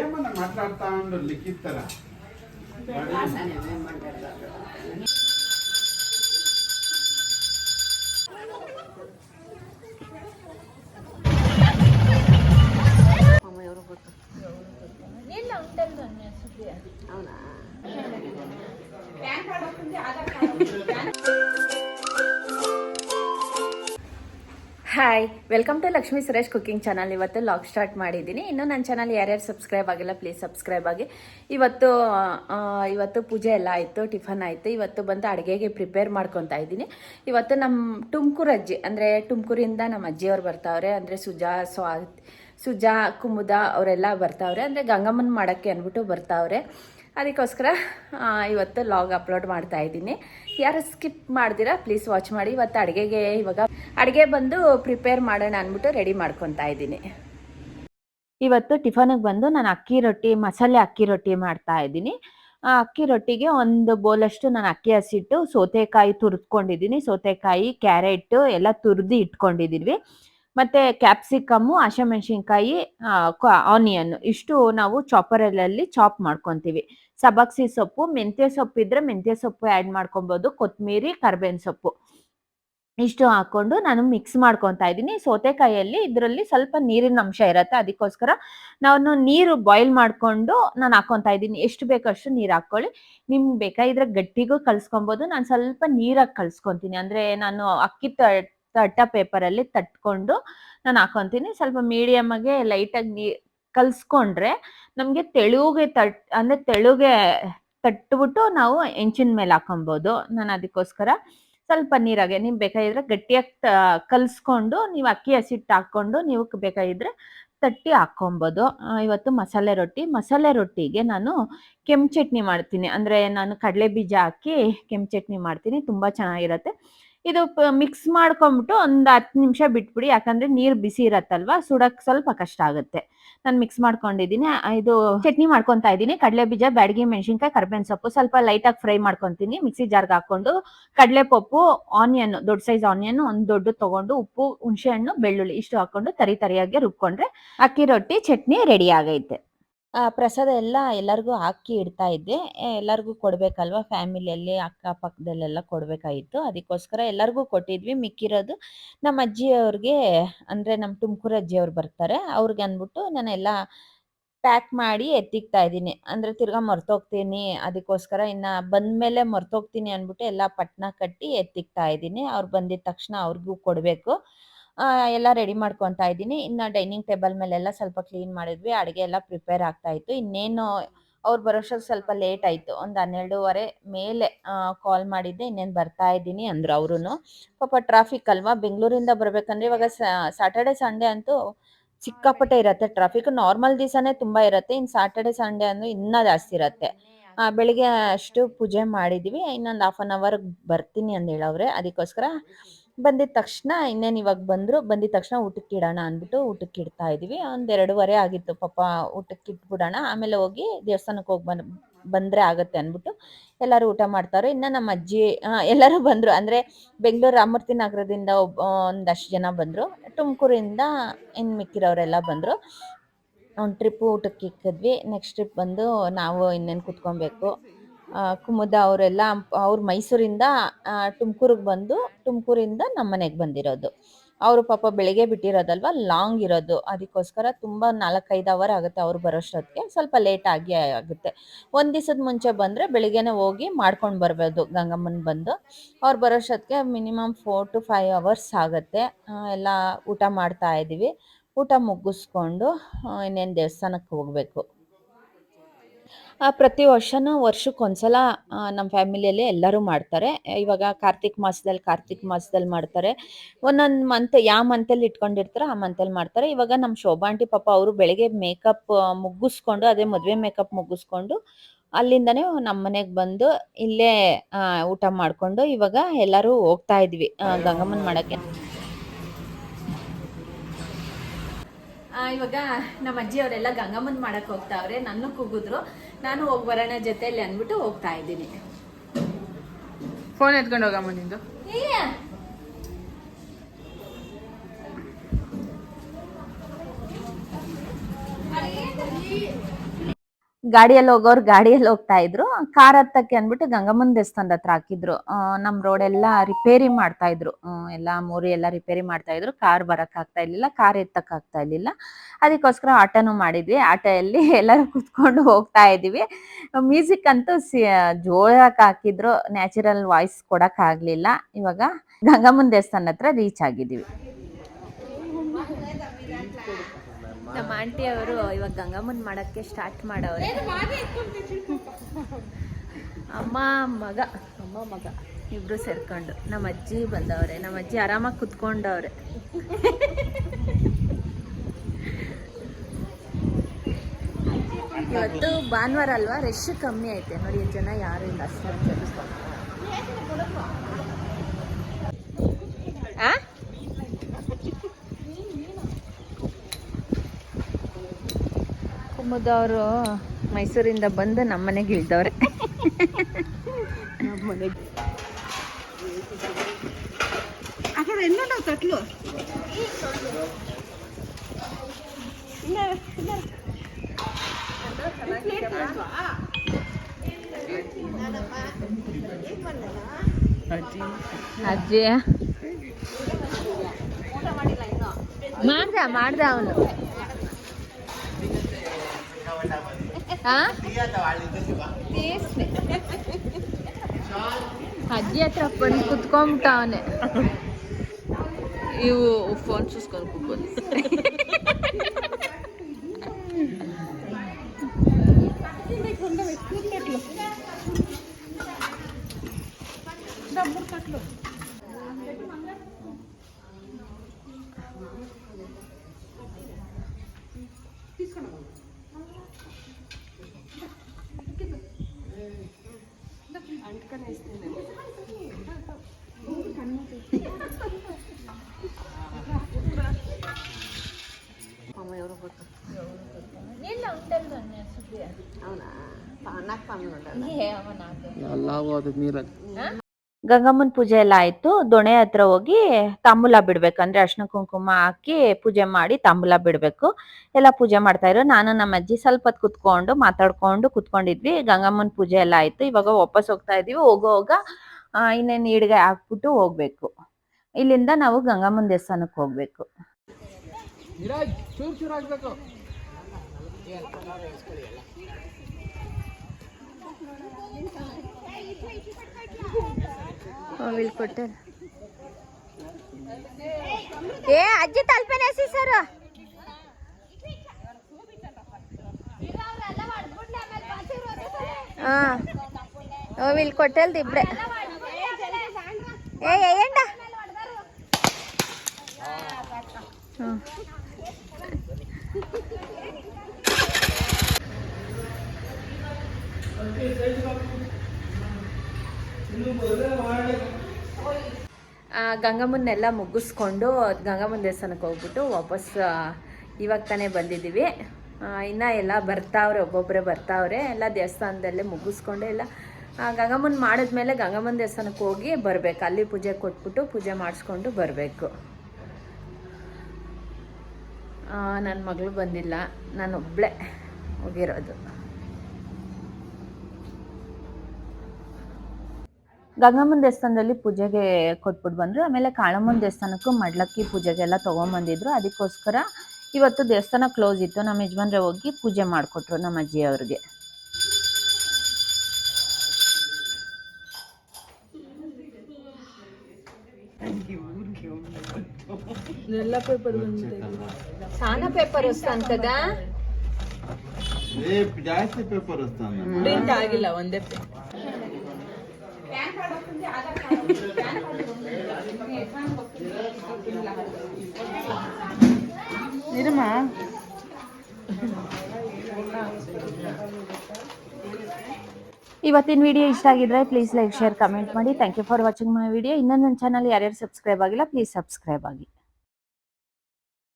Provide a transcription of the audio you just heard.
ఏమన్నా మాట్లాడుతా ఉండు లిఖిత్తరా hi welcome to Lakshmi Suresh cooking channel ಇವತ್ತು ಲಾಗ್ ಸ್ಟಾರ್ಟ್ ಮಾಡಿದ್ದೀನಿ. ಇನ್ನೂ ನನ್ನ ಚಾನಲ್ ಯಾರ್ಯಾರು ಸಬ್ಸ್ಕ್ರೈಬ್ ಆಗಿಲ್ಲ ಪ್ಲೀಸ್ ಸಬ್ಸ್ಕ್ರೈಬ್ ಆಗಿ. ಇವತ್ತು ಇವತ್ತು ಪೂಜೆ ಎಲ್ಲ ಆಯಿತು ಟಿಫನ್ ಆಯಿತು. ಇವತ್ತು ಬಂದು ಅಡುಗೆಗೆ ಪ್ರಿಪೇರ್ ಮಾಡ್ಕೊತಾ ಇದ್ದೀನಿ. ಇವತ್ತು ನಮ್ಮ ತುಮಕೂರು ಅಜ್ಜಿ, ಅಂದರೆ ತುಮಕೂರಿಂದ ನಮ್ಮ ಅಜ್ಜಿಯವ್ರು ಬರ್ತಾವ್ರೆ, ಅಂದರೆ ಸುಜಾ ಸ್ವಾ ಸುಜಾ ಕುಮುದ ಅವರೆಲ್ಲ ಬರ್ತಾವ್ರೆ, ಅಂದರೆ ಗಂಗಮ್ಮನ ಮಾಡೋಕ್ಕೆ ಅಂದ್ಬಿಟ್ಟು ಬರ್ತಾವ್ರೆ. ಅದಕ್ಕೋಸ್ಕರ ಇವತ್ತು ಲಾಗ್ ಅಪ್ಲೋಡ್ ಮಾಡ್ತಾ ಇದ್ದೀನಿ. ಯಾರು ಸ್ಕಿಪ್ ಮಾಡ್ತೀರಾ ಪ್ಲೀಸ್ ವಾಚ್ ಮಾಡಿ. ಇವತ್ತು ಅಡುಗೆಗೆ ಇವಾಗ, ಅಡುಗೆ ಬಂದು ಪ್ರಿಪೇರ್ ಮಾಡೋಣ ಅಂದ್ಬಿಟ್ಟು ರೆಡಿ ಮಾಡ್ಕೊತಾ ಇದ್ದೀನಿ. ಇವತ್ತು ಟಿಫನಿಗೆ ಬಂದು ನಾನು ಅಕ್ಕಿ ರೊಟ್ಟಿ, ಮಸಾಲೆ ಅಕ್ಕಿ ರೊಟ್ಟಿ ಮಾಡ್ತಾ ಇದ್ದೀನಿ. ಆ, ಅಕ್ಕಿ ರೊಟ್ಟಿಗೆ ಒಂದು ಬೋಲಷ್ಟು ನಾನು ಅಕ್ಕಿ ಹಸಿಟ್ಟು, ಸೌತೆಕಾಯಿ ತುರಿದ್ಕೊಂಡಿದ್ದೀನಿ. ಸೌತೆಕಾಯಿ ಕ್ಯಾರೆಟ್ ಎಲ್ಲ ತುರಿದು ಇಟ್ಕೊಂಡಿದ್ದೀವಿ ಮತ್ತು ಕ್ಯಾಪ್ಸಿಕಮ್ಮು, ಹಸಿಮೆಣಸಿನ್ಕಾಯಿ ಆನಿಯನ್ ಇಷ್ಟು ನಾವು ಚಾಪರಲ್ಲಿ ಚಾಪ್ ಮಾಡ್ಕೊತೀವಿ. ಸಬಕ್ಸಿ ಸೊಪ್ಪು, ಮೆಂತ್ಯ ಸೊಪ್ಪು ಇದ್ರೆ ಮೆಂತ್ಯ ಸೊಪ್ಪು ಆ್ಯಡ್ ಮಾಡ್ಕೊಬೋದು ಕೊತ್ತಂಬರಿ ಕರ್ಬೇವಿನ ಸೊಪ್ಪು. ಇಷ್ಟು ಹಾಕೊಂಡು ನಾನು ಮಿಕ್ಸ್ ಮಾಡ್ಕೊತಾ ಇದ್ದೀನಿ. ಸೌತೆಕಾಯಲ್ಲಿ ಇದರಲ್ಲಿ ಸ್ವಲ್ಪ ನೀರಿನ ಅಂಶ ಇರುತ್ತೆ, ಅದಕ್ಕೋಸ್ಕರ ನಾನು ನೀರು ಬಾಯ್ಲ್ ಮಾಡಿಕೊಂಡು ನಾನು ಹಾಕೊತಾ ಇದ್ದೀನಿ. ಎಷ್ಟು ಬೇಕಷ್ಟು ನೀರು ಹಾಕ್ಕೊಳ್ಳಿ. ನಿಮ್ಗೆ ಬೇಕಾಗಿದ್ರೆ ಗಟ್ಟಿಗೂ ಕಲ್ಸ್ಕೊಬೋದು. ನಾನು ಸ್ವಲ್ಪ ನೀರಾಗಿ ಕಲ್ಸ್ಕೊತೀನಿ. ಅಂದರೆ ನಾನು ಅಕ್ಕಿ ತಟ್ಟ ಪೇಪರಲ್ಲಿ ತಟ್ಕೊಂಡು ನಾನು ಹಾಕೊತೀನಿ ಸ್ವಲ್ಪ ಮೀಡಿಯಮ್ ಆಗಿ ಲೈಟಾಗಿ ನೀ ಕಲ್ಸ್ಕೊಂಡ್ರೆ ನಮಗೆ ತೆಳುಗೆ ತಟ್, ಅಂದ್ರೆ ತೆಳುಗೆ ತಟ್ಬಿಟ್ಟು ನಾವು ಹೆಂಚಿನ ಮೇಲೆ ಹಾಕೊಬೋದು ನಾನು ಅದಕ್ಕೋಸ್ಕರ ಸ್ವಲ್ಪ ನೀರಾಗೆ, ನೀವು ಬೇಕಾಗಿದ್ರೆ ಗಟ್ಟಿಯಾಗಿ ಕಲ್ಸ್ಕೊಂಡು ನೀವು ಅಕ್ಕಿ ಹಸಿಟ್ಟು ಹಾಕ್ಕೊಂಡು ನೀವು ಬೇಕಾಗಿದ್ರೆ ತಟ್ಟಿ ಹಾಕ್ಕೊಬೋದು. ಇವತ್ತು ಮಸಾಲೆ ರೊಟ್ಟಿ. ಮಸಾಲೆ ರೊಟ್ಟಿಗೆ ನಾನು ಕೆಂಪು ಚಟ್ನಿ ಮಾಡ್ತೀನಿ. ಅಂದರೆ ನಾನು ಕಡಲೆ ಬೀಜ ಹಾಕಿ ಕೆಂಪು ಚಟ್ನಿ ಮಾಡ್ತೀನಿ. ತುಂಬ ಚೆನ್ನಾಗಿರುತ್ತೆ. ಇದು ಮಿಕ್ಸ್ ಮಾಡ್ಕೊಂಡ್ಬಿಟ್ಟು ಒಂದು ಹತ್ತು ನಿಮಿಷ ಬಿಟ್ಬಿಡಿ. ಯಾಕಂದ್ರೆ ನೀರು ಬಿಸಿ ಇರತ್ತಲ್ವಾ? ಸುಡಕ್ಕೆ ಸ್ವಲ್ಪ ಕಷ್ಟ ಆಗುತ್ತೆ. ನಾನು ಮಿಕ್ಸ್ ಮಾಡ್ಕೊಂಡಿದ್ದೀನಿ. ಇದು ಚಟ್ನಿ ಮಾಡ್ಕೊತಾ ಇದ್ದೀನಿ. ಕಡಲೆ ಬೀಜ ಬ್ಯಾಡಗಿ, ಮೆಣಸಿನ್ಕಾಯಿ, ಕರ್ಬೇವಿನ ಸೊಪ್ಪು ಸ್ವಲ್ಪ ಲೈಟಾಗಿ ಫ್ರೈ ಮಾಡ್ಕೊತೀನಿ. ಮಿಕ್ಸಿ ಜಾರ್ಗೆ ಹಾಕೊಂಡು ಕಡಲೆ ಪಪ್ಪು ಆನಿಯನ್ ದೊಡ್ಡ ಸೈಜ್ ಆನಿಯನ್ ಒಂದು ದೊಡ್ಡ ತಗೊಂಡು ಉಪ್ಪು, ಹುಣಸೆ ಹಣ್ಣು, ಬೆಳ್ಳುಳ್ಳಿ ಇಷ್ಟು ಹಾಕೊಂಡು ತರಿ ತರಿಯಾಗಿ ರುಬ್ಕೊಂಡ್ರೆ ಅಕ್ಕಿ ರೊಟ್ಟಿ, ಚಟ್ನಿ ರೆಡಿ ಆಗೈತೆ. ಪ್ರಸಾದ ಎಲ್ಲ ಎಲ್ಲರಿಗೂ ಹಾಕಿ ಇಡ್ತಾ ಇದ್ದೆ. ಎಲ್ಲರಿಗೂ ಕೊಡಬೇಕಲ್ವ? ಫ್ಯಾಮಿಲಿಯಲ್ಲಿ ಅಕ್ಕಪಕ್ಕದಲ್ಲೆಲ್ಲ ಕೊಡಬೇಕಾಗಿತ್ತು. ಅದಕ್ಕೋಸ್ಕರ ಎಲ್ಲರಿಗೂ ಕೊಟ್ಟಿದ್ವಿ. ಮಿಕ್ಕಿರೋದು ನಮ್ಮ ಅಜ್ಜಿಯವ್ರಿಗೆ, ಅಂದರೆ ನಮ್ಮ ತುಮಕೂರು ಅಜ್ಜಿಯವ್ರು ಬರ್ತಾರೆ. ಅವ್ರಿಗೆ ಅಂದ್ಬಿಟ್ಟು ನಾನೆಲ್ಲ ಪ್ಯಾಕ್ ಮಾಡಿ ಎತ್ತಿಕ್ತಾ ಇದ್ದೀನಿ. ಅಂದರೆ ತಿರ್ಗಾ ಮರ್ತೋಗ್ತೀನಿ. ಅದಕ್ಕೋಸ್ಕರ ಇನ್ನು ಬಂದಮೇಲೆ ಮರ್ತೋಗ್ತೀನಿ ಅಂದ್ಬಿಟ್ಟು ಎಲ್ಲ ಪಟ್ನ ಕಟ್ಟಿ ಎತ್ತಿಕ್ತಾ ಇದ್ದೀನಿ. ಅವ್ರು ಬಂದಿದ ತಕ್ಷಣ ಅವ್ರಿಗೂ ಕೊಡಬೇಕು. ಎಲ್ಲ ರೆಡಿ ಮಾಡ್ಕೊತಾ ಇದ್ದೀನಿ. ಇನ್ನು ಡೈನಿಂಗ್ ಟೇಬಲ್ ಮೇಲೆಲ್ಲ ಸ್ವಲ್ಪ ಕ್ಲೀನ್ ಮಾಡಿದ್ವಿ. ಅಡುಗೆ ಎಲ್ಲ ಪ್ರಿಪೇರ್ ಆಗ್ತಾ ಇತ್ತು. ಇನ್ನೇನು ಅವ್ರು ಬರೋಷ್ಟು ಸ್ವಲ್ಪ ಲೇಟ್ ಆಯಿತು. ಒಂದು ಹನ್ನೆರಡೂವರೆ ಮೇಲೆ ಕಾಲ್ ಮಾಡಿದ್ದೆ. ಇನ್ನೇನು ಬರ್ತಾ ಇದ್ದೀನಿ ಅಂದರು ಅವರು ಪಾಪ ಟ್ರಾಫಿಕ್ ಅಲ್ವಾ? ಬೆಂಗಳೂರಿಂದ ಬರಬೇಕಂದ್ರೆ ಇವಾಗ ಸ್ಯಾಟರ್ಡೆ ಸಂಡೇ ಅಂತೂ ಸಿಕ್ಕಾಪಟ್ಟೆ ಇರುತ್ತೆ. ಟ್ರಾಫಿಕ್ ನಾರ್ಮಲ್ ದಿವಸನೇ ತುಂಬ ಇರುತ್ತೆ. ಇನ್ನು ಸ್ಯಾಟರ್ಡೆ ಸಂಡೇ ಅಂದ್ರೆ ಇನ್ನೂ ಜಾಸ್ತಿ ಇರುತ್ತೆ. ಬೆಳಿಗ್ಗೆ ಅಷ್ಟು ಪೂಜೆ ಮಾಡಿದ್ವಿ. ಇನ್ನೊಂದು ಹಾಫ್ ಆನ್ ಅವರ್ ಬರ್ತೀನಿ ಅಂತ ಹೇಳವ್ರೆ. ಅದಕ್ಕೋಸ್ಕರ ಬಂದಿದ ತಕ್ಷಣ ಇನ್ನೇನು ಇವಾಗ ಬಂದರು, ಬಂದಿದ ತಕ್ಷಣ ಊಟಕ್ಕೆ ಇಡೋಣ ಅಂದ್ಬಿಟ್ಟು ಊಟಕ್ಕೆ ಇಡ್ತಾ ಇದೀವಿ. ಒಂದು ಎರಡೂವರೆ ಆಗಿತ್ತು ಪಾಪ ಊಟಕ್ಕೆ ಇಟ್ಬಿಡೋಣ. ಆಮೇಲೆ ಹೋಗಿ ದೇವಸ್ಥಾನಕ್ಕೆ ಹೋಗಿ ಬಂದು, ಬಂದರೆ ಆಗುತ್ತೆ ಅಂದ್ಬಿಟ್ಟು ಎಲ್ಲರೂ ಊಟ ಮಾಡ್ತಾರೆ ಇನ್ನು ನಮ್ಮ ಅಜ್ಜಿ ಎಲ್ಲರೂ ಬಂದರು. ಅಂದರೆ ಬೆಂಗಳೂರು ಅಮೃತಿ ನಗರದಿಂದ ಒಬ್ಬ ಒಂದಷ್ಟು ಜನ ಬಂದರು. ತುಮಕೂರಿಂದ ಇನ್ನು ಮಿಕ್ಕಿರೋರೆಲ್ಲ ಬಂದರು. ಒಂದು ಟ್ರಿಪ್ ಊಟಕ್ಕೆ ಇಕ್ಕಿದ್ವಿ. ನೆಕ್ಸ್ಟ್ ಟ್ರಿಪ್ ಬಂದು ನಾವು ಇನ್ನೇನು ಕುತ್ಕೊಬೇಕು. ಕುಮುದ ಅವರೆಲ್ಲ ಅವ್ರು ಮೈಸೂರಿಂದ ತುಮಕೂರಿಗೆ ಬಂದು, ತುಮಕೂರಿಂದ ನಮ್ಮ ಮನೆಗೆ ಬಂದಿರೋದು. ಅವರು ಪಾಪ ಬೆಳಿಗ್ಗೆ ಬಿಟ್ಟಿರೋದಲ್ವ, ಲಾಂಗ್ ಇರೋದು. ಅದಕ್ಕೋಸ್ಕರ ತುಂಬ ನಾಲ್ಕೈದು ಅವರ್ ಆಗುತ್ತೆ ಅವ್ರು ಬರೋಷ್ಟೊತ್ತಿಗೆ ಸ್ವಲ್ಪ ಲೇಟ್ ಆಗಿ ಆಗುತ್ತೆ. ಒಂದು ದಿವಸದ ಮುಂಚೆ ಬಂದರೆ ಬೆಳಿಗ್ಗೆನೇ ಹೋಗಿ ಮಾಡ್ಕೊಂಡು ಬರ್ಬೋದು. ಗಂಗಮ್ಮನ ಬಂದು. ಅವ್ರು ಬರೋಷ್ಟೊತ್ತಿಗೆ minimum four to five hours ಆಗುತ್ತೆ. ಎಲ್ಲ ಊಟ ಮಾಡ್ತಾ ಇದ್ದೀವಿ ಊಟ ಮುಗಿಸ್ಕೊಂಡು ಇನ್ನೇನು ದೇವಸ್ಥಾನಕ್ಕೆ ಹೋಗಬೇಕು. ಪ್ರತಿ ವರ್ಷನೂ ವರ್ಷಕ್ಕೊಂದ್ಸಲ ಆ, ನಮ್ಮ ಫ್ಯಾಮಿಲಿಯಲ್ಲಿ ಎಲ್ಲರೂ ಮಾಡ್ತಾರೆ. ಇವಾಗ ಕಾರ್ತಿಕ್ ಮಾಸದಲ್ಲಿ ಕಾರ್ತಿಕ್ ಮಾಸದಲ್ಲಿ ಮಾಡ್ತಾರೆ. ಒಂದೊಂದು ಮಂತ್ ಯಾವ ಮಂತಲ್ಲಿ ಇಟ್ಕೊಂಡಿರ್ತಾರೋ ಆ ಮಂತಲ್ಲಿ ಮಾಡ್ತಾರೆ. ಇವಾಗ ನಮ್ಮ ಶೋಭಾ ಆಂಟಿ ಪಾಪ ಅವರು ಬೆಳಗ್ಗೆ ಮೇಕಪ್ ಮುಗಿಸ್ಕೊಂಡು ಅದೇ ಮದುವೆ ಮೇಕಪ್ ಮುಗಿಸ್ಕೊಂಡು ಅಲ್ಲಿಂದನೇ ನಮ್ಮ ಮನೆಗೆ ಬಂದು ಇಲ್ಲೇ ಆ, ಊಟ ಮಾಡಿಕೊಂಡು ಇವಾಗ ಎಲ್ಲರೂ ಹೋಗ್ತಾ ಇದ್ವಿ ಆ, ಗಂಗಮ್ಮನ ಮಾಡೋಕ್ಕೆ. ಇವಾಗ ನಮ್ಮ ಅಜ್ಜಿ ಅವರೆಲ್ಲ ಗಂಗಮ್ಮನ್ ಮಾಡಕ್ ಹೋಗ್ತಾವ್ರೆ ನನ್ನ ಕೂಗಿದ್ರು. ನಾನು ಹೋಗಿ ಬರೋಣ ಜೊತೆಯಲ್ಲಿ ಅಂದ್ಬಿಟ್ಟು ಹೋಗ್ತಾ ಇದ್ದೀನಿ. ಫೋನ್ ಎತ್ಕೊಂಡು ಹೋಗಮ್ಮ ನಿಂದು. ಗಾಡಿಯಲ್ಲಿ ಹೋಗೋರು ಗಾಡಿಯಲ್ಲಿ ಹೋಗ್ತಾ ಇದ್ರು. ಕಾರ್ ಹತ್ತಕ್ಕೆ ಅಂದ್ಬಿಟ್ಟು ಗಂಗಮ್ಮನ ದೇವಸ್ಥಾನದ ಹತ್ರ ಹಾಕಿದ್ರು. ನಮ್ ರೋಡ್ ಎಲ್ಲ ರಿಪೇರಿ ಮಾಡ್ತಾ ಇದ್ರು. ಎಲ್ಲ ಮೂರಿ ಎಲ್ಲ ರಿಪೇರಿ ಮಾಡ್ತಾ ಇದ್ರು. ಕಾರ್ ಬರಕ್ ಆಗ್ತಾ ಇರ್ಲಿಲ್ಲ ಕಾರ್ ಎತ್ತಕ್ ಆಗ್ತಾ ಇರ್ಲಿಲ್ಲ. ಅದಕ್ಕೋಸ್ಕರ ಆಟೋನು ಮಾಡಿದ್ವಿ. ಆಟೋಯಲ್ಲಿ ಎಲ್ಲರೂ ಕುತ್ಕೊಂಡು ಹೋಗ್ತಾ ಇದೀವಿ ಮ್ಯೂಸಿಕ್ ಅಂತೂ ಸಿ ಜೋರಕ್ ಹಾಕಿದ್ರು. ನ್ಯಾಚುರಲ್ ವಾಯ್ಸ್ ಕೊಡಕ್ ಆಗ್ಲಿಲ್ಲ. ಇವಾಗ ಗಂಗಮ್ಮನ ದೇವಸ್ಥಾನ ಹತ್ರ ರೀಚ್ ಆಗಿದೀವಿ ನಮ್ಮ ಆಂಟಿ ಅವರು ಇವಾಗ ಗಂಗಮ್ಮನ್ ಮಾಡಕ್ಕೆ ಸ್ಟಾರ್ಟ್ ಮಾಡವ್ರೆ. ಅಮ್ಮ ಮಗ. ಅಮ್ಮ ಮಗ. ಇಬ್ರು ಸೇರ್ಕೊಂಡು. ನಮ್ಮ ಅಜ್ಜಿ ಬಂದವ್ರೆ. ನಮ್ಮ ಅಜ್ಜಿ ಆರಾಮಾಗಿ ಕುತ್ಕೊಂಡವ್ರೆ. ಇವತ್ತು ಭಾನುವಾರ ಅಲ್ವಾ? ರಶ್ ಕಮ್ಮಿ ಐತೆ. ನೋಡಿ ಜನ ಯಾರು ಇಲ್ಲ ಅಷ್ಟೊಂದು ಜನ ಆ ಕುಮುದವರು ಮೈಸೂರಿಂದ ಬಂದು ನಮ್ಮ ಮನೆಗೆ ಇಳ್ದವ್ರೆ ನಮ್ಮ ಮನೆಗೆ అక్కడ ఎన్నుండవు తట్లు ಅಜ್ಜಿ ಮಾಡ್ದ ಮಾಡ್ದ ಅವನು ಅಜ್ಜಿ ಹತ್ರ ಬಂದು ಕುತ್ಕೊಂಬಿಟ್ಟ ಅವನೆ. ಇವು ಫೋನ್ ಚೂಸ್ಕೊಂಡು ಕೂತ್ಕೊಂಡು ಇಲ್ಲ ಗಂಗಮ್ಮನ ಪೂಜೆ ಎಲ್ಲ ಆಯ್ತು. ದೊಣೆ ಹತ್ರ ಹೋಗಿ ತಾಂಬೂಲ ಬಿಡ್ಬೇಕು. ಅಂದ್ರೆ ಅರ್ಶಿನ ಕುಂಕುಮ ಹಾಕಿ ಪೂಜೆ ಮಾಡಿ ತಾಂಬೂಲ ಬಿಡ್ಬೇಕು. ಎಲ್ಲ ಪೂಜೆ ಮಾಡ್ತಾ ಇರೋ ನಾನು ನಮ್ಮ ಅಜ್ಜಿ ಸ್ವಲ್ಪ ಹೊತ್ತು ಕುತ್ಕೊಂಡು ಮಾತಾಡ್ಕೊಂಡು ಕುತ್ಕೊಂಡಿದ್ವಿ. ಗಂಗಮ್ಮನ ಪೂಜೆ ಎಲ್ಲ ಆಯ್ತು. ಇವಾಗ ವಾಪಸ್ ಹೋಗ್ತಾ ಇದೀವಿ. ಹೋಗೋ ಹೋಗ ಇನ್ನೇನು ಈಡ್ಗೆ ಹಾಕ್ಬಿಟ್ಟು ಹೋಗ್ಬೇಕು. ಇಲ್ಲಿಂದ ನಾವು ಗಂಗಮ್ಮನ ದೇವಸ್ಥಾನಕ್ಕೆ ಹೋಗ್ಬೇಕು. ಚೂರು ಚೂರ್ ಆಗ್ಬೇಕು ಕೊಟ್ಟೆ ಏ ಅಜ್ಜಿ ತಲ್ಪೇನೆ ಸರ್ ಹಾ ಇಲ್ಲಿ ಕೊಟ್ಟಲ್ದು ಇಬ್ರೆ ಏ ಏಂಡ ಹ್ಮ್ ಆ, ಗಂಗಮ್ಮನ್ನೆಲ್ಲ ಮುಗಿಸ್ಕೊಂಡು ಗಂಗಮ್ಮನ ದೇವಸ್ಥಾನಕ್ಕೆ ಹೋಗ್ಬಿಟ್ಟು ವಾಪಸ್ ಇವಾಗ ತಾನೇ ಬಂದಿದ್ದೀವಿ. ಇನ್ನೂ ಎಲ್ಲ ಬರ್ತಾವ್ರೆ ಒಬ್ಬೊಬ್ಬರೇ ಬರ್ತಾವ್ರೆ, ಎಲ್ಲ ದೇವಸ್ಥಾನದಲ್ಲೇ ಮುಗಿಸ್ಕೊಂಡು ಎಲ್ಲ. ಗಂಗಮ್ಮನ್ ಮಾಡಿದ್ಮೇಲೆ ಗಂಗಮ್ಮನ ದೇವಸ್ಥಾನಕ್ಕೆ ಹೋಗಿ ಬರಬೇಕು. ಅಲ್ಲಿ ಪೂಜೆ ಕೊಟ್ಬಿಟ್ಟು ಪೂಜೆ ಮಾಡಿಸ್ಕೊಂಡು ಬರಬೇಕು. ನನ್ನ ಮಗಳು ಬಂದಿಲ್ಲ. ನಾನು ಒಬ್ಬಳೇ ಹೋಗಿರೋದು. ಗಂಗಮ್ಮನ ದೇವಸ್ಥಾನದಲ್ಲಿ ಪೂಜೆಗೆ ಕೊಟ್ಬಿಟ್ಟು ಬಂದ್ರು. ಆಮೇಲೆ ಕಾಳಮ್ಮನ ದೇವಸ್ಥಾನಕ್ಕೂ ಮಡ್ಲಕ್ಕಿ ಪೂಜೆಗೆಲ್ಲ ಬಂದಿದ್ರು ಅದಕ್ಕೋಸ್ಕರ ಇವತ್ತು ದೇವಸ್ಥಾನ ಕ್ಲೋಸ್ ಇತ್ತು. ನಮ್ಮ ಯಜಮಾನ್ರೆ ಹೋಗಿ ಪೂಜೆ ಮಾಡಿಕೊಟ್ರು ನಮ್ಮ ಅಜ್ಜಿ ಅವ್ರಿಗೆ ಪ್ರಿಂಟ್ ಆಗಿಲ್ಲ ಒಂದೇ ಪೇಪರ್ ಇವತ್ತಿನ ವಿಡಿಯೋ ಇಷ್ಟ ಆಗಿದ್ರೆ ಪ್ಲೀಸ್ ಲೈಕ್ ಶೇರ್ ಕಮೆಂಟ್ ಮಾಡಿ. Thank you for watching my video ಇನ್ನೂ ಚಾನಲ್ ಯಾರ್ಯಾರು ಸಬ್ಸ್ಕ್ರೈಬ್ ಆಗಿಲ್ಲ ಪ್ಲೀಸ್ ಸಬ್ಸ್ಕ್ರೈಬ್ ಆಗಿ.